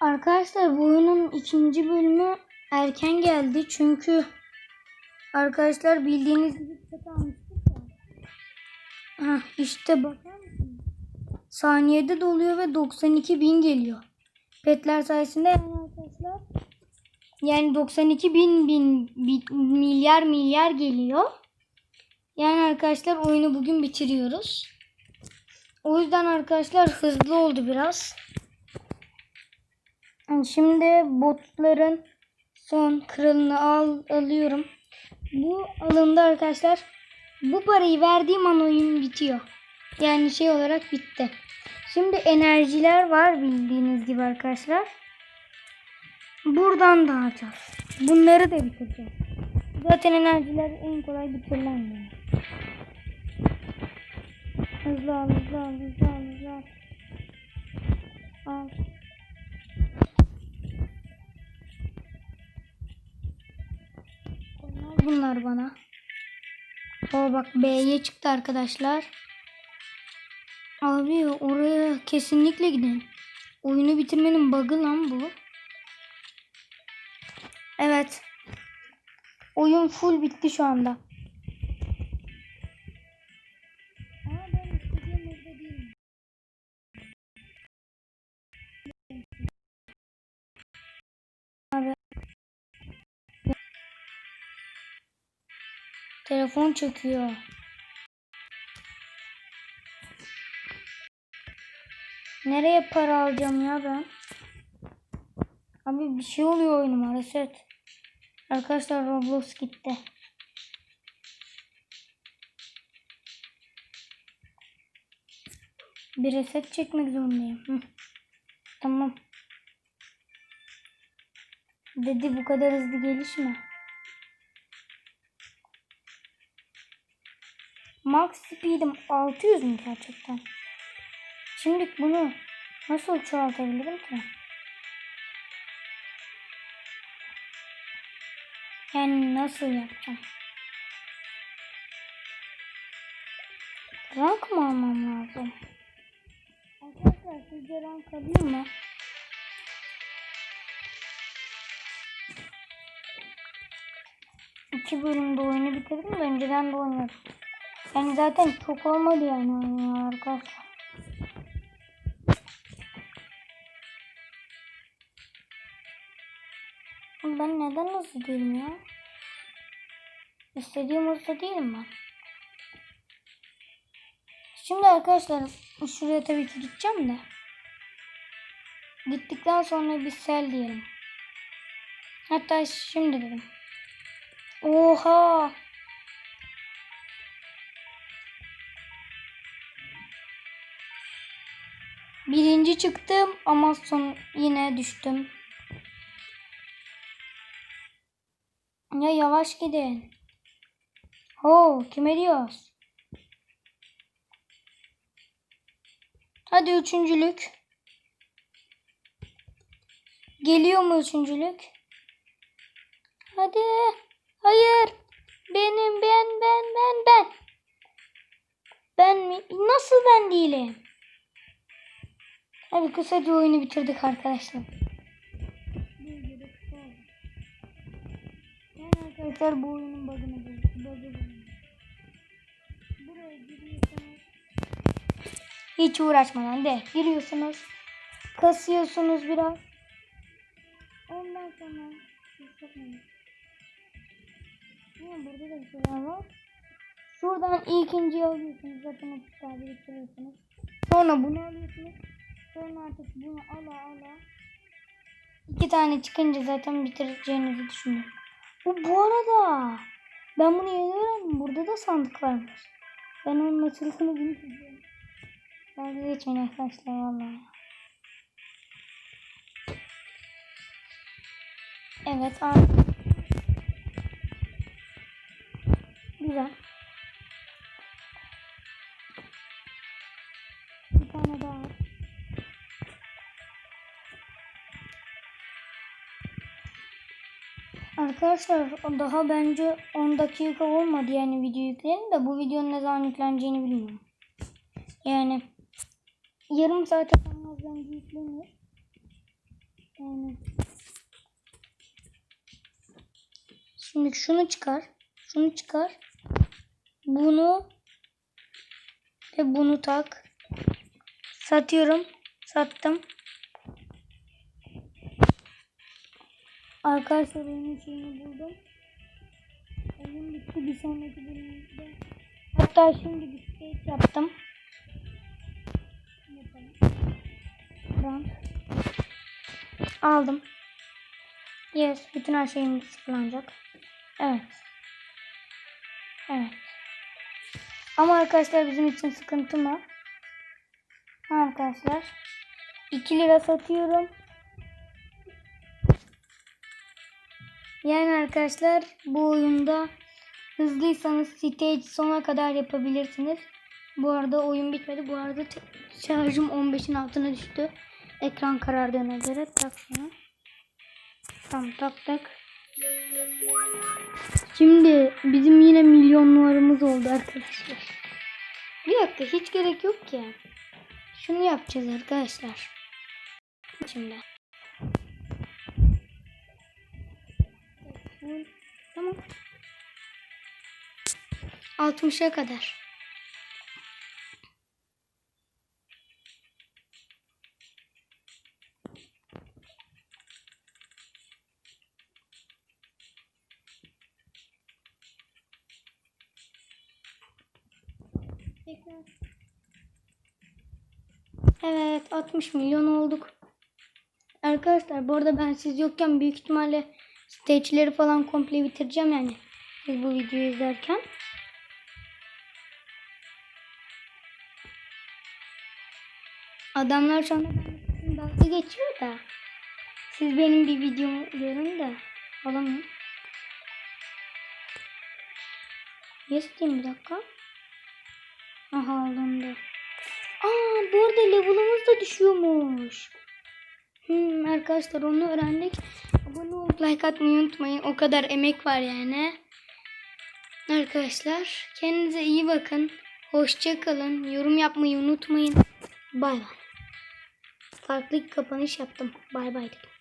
Arkadaşlar bu oyunun ikinci bölümü erken geldi çünkü arkadaşlar bildiğiniz gibi set almıştık ya. Hah, işte bakar mısınız? Saniyede doluyor ve 92 bin geliyor. Petler sayesinde yani arkadaşlar yani 92 bin, bin, bin milyar milyar geliyor. Yani arkadaşlar oyunu bugün bitiriyoruz. O yüzden arkadaşlar hızlı oldu biraz. Şimdi botların son kralını al, alıyorum. Bu alımda arkadaşlar bu parayı verdiğim an oyun bitiyor. Yani şey olarak bitti. Şimdi enerjiler var bildiğiniz gibi arkadaşlar. Buradan da alacağız. Bunları da bitireceğiz. Zaten enerjiler en kolay bitirilen yani. Hızlı al, hızlı al, hızlı al, hızlı al. Al. Bunlar bana. O bak B'ye çıktı arkadaşlar. Abi oraya kesinlikle gidin. Oyunu bitirmenin bug'ı lan bu. Evet. Oyun full bitti şu anda. Telefon çöküyor. Nereye para alacağım ya ben? Abi bir şey oluyor oyunuma reset. Arkadaşlar Roblox gitti. Bir reset çekmek zorundayım. Hı. Tamam. Dedi bu kadar hızlı gelişme. Max speed'im 600 mü gerçekten? Şimdi bunu nasıl çoğaltabilirim ki? Yani nasıl yapacağım? Rank mı almam lazım? Arkadaşlar sizce rank alayım mı? İki bölümde oyunu bitirdim de önceden de oynuyordum. Yani zaten çok olmadı yani ya arkadaşlar. Ben neden hızlı değilim ya? İstediğim hızda değilim ben. Şimdi arkadaşlar şuraya tabii ki gideceğim de. Gittikten sonra bir sel diyelim. Hatta şimdi dedim. Oha! Birinci çıktım ama son yine düştüm. Ya yavaş gidin. Ho kime diyoruz? Hadi üçüncülük. Geliyor mu üçüncülük? Hadi. Hayır. Benim ben ben ben ben. Ben mi? Nasıl ben değilim? Hadi kısaca oyunu bitirdik arkadaşlar. Yani arkadaşlar bu oyunun bug'ını bulduk. Bug'ı buldum. Buraya giriyorsunuz. Hiç uğraşmadan de giriyorsunuz. Kasıyorsunuz biraz. Ondan sonra. Ya burada da bir şeyler var. Şuradan ilkinciyi alıyorsunuz. Zaten o kitabı bitiriyorsunuz. Sonra bunu alıyorsunuz. Sonra artık bunu ala ala. İki tane çıkınca zaten bitireceğinizi düşünüyorum. Bu bu arada ben bunu yeni. Burada da sandık varmış. Ben onun açıldığını bilmiyorum. Dalga geçmeyin arkadaşlar vallahi. Evet abi. Güzel. Arkadaşlar daha bence 10 dakika olmadı yani video yükleyelim de bu videonun ne zaman yükleneceğini bilmiyorum. Yani yarım saate falan az bence yüklenir. Yani. Şimdi şunu çıkar. Şunu çıkar. Bunu ve bunu tak. Satıyorum. Sattım. Arkadaşlar oyunun şeyini buldum. Oyun bitti bir sonraki bölümde. Hatta şimdi bir stage yaptım. Run. Aldım. Yes. Bütün her şeyim sıfırlanacak. Evet. Evet. Ama arkadaşlar bizim için sıkıntı mı? Arkadaşlar. 2 lira satıyorum. Yani arkadaşlar bu oyunda hızlıysanız stage sona kadar yapabilirsiniz. Bu arada oyun bitmedi. Bu arada şarjım 15'in altına düştü. Ekran karardığına göre tak şunu. Tamam taktık. Şimdi bizim yine milyonlarımız oldu arkadaşlar. Bir dakika hiç gerek yok ki. Şunu yapacağız arkadaşlar. Şimdi. Tamam. 60'a kadar. Evet 60 milyon olduk. Arkadaşlar bu arada ben siz yokken büyük ihtimalle stage'leri falan komple bitireceğim yani. Siz bu videoyu izlerken. Adamlar şu anda dalga geçiyor da. Siz benim bir videomu görün de. Alamıyorum. Yes diyeyim bir dakika. Aha alındı. Aa bu arada level'ımız da düşüyormuş. Hmm, arkadaşlar onu öğrendik. Abone olup like atmayı unutmayın. O kadar emek var yani. Arkadaşlar kendinize iyi bakın. Hoşça kalın. Yorum yapmayı unutmayın. Bay bay. Farklı kapanış yaptım. Bay bay dedim.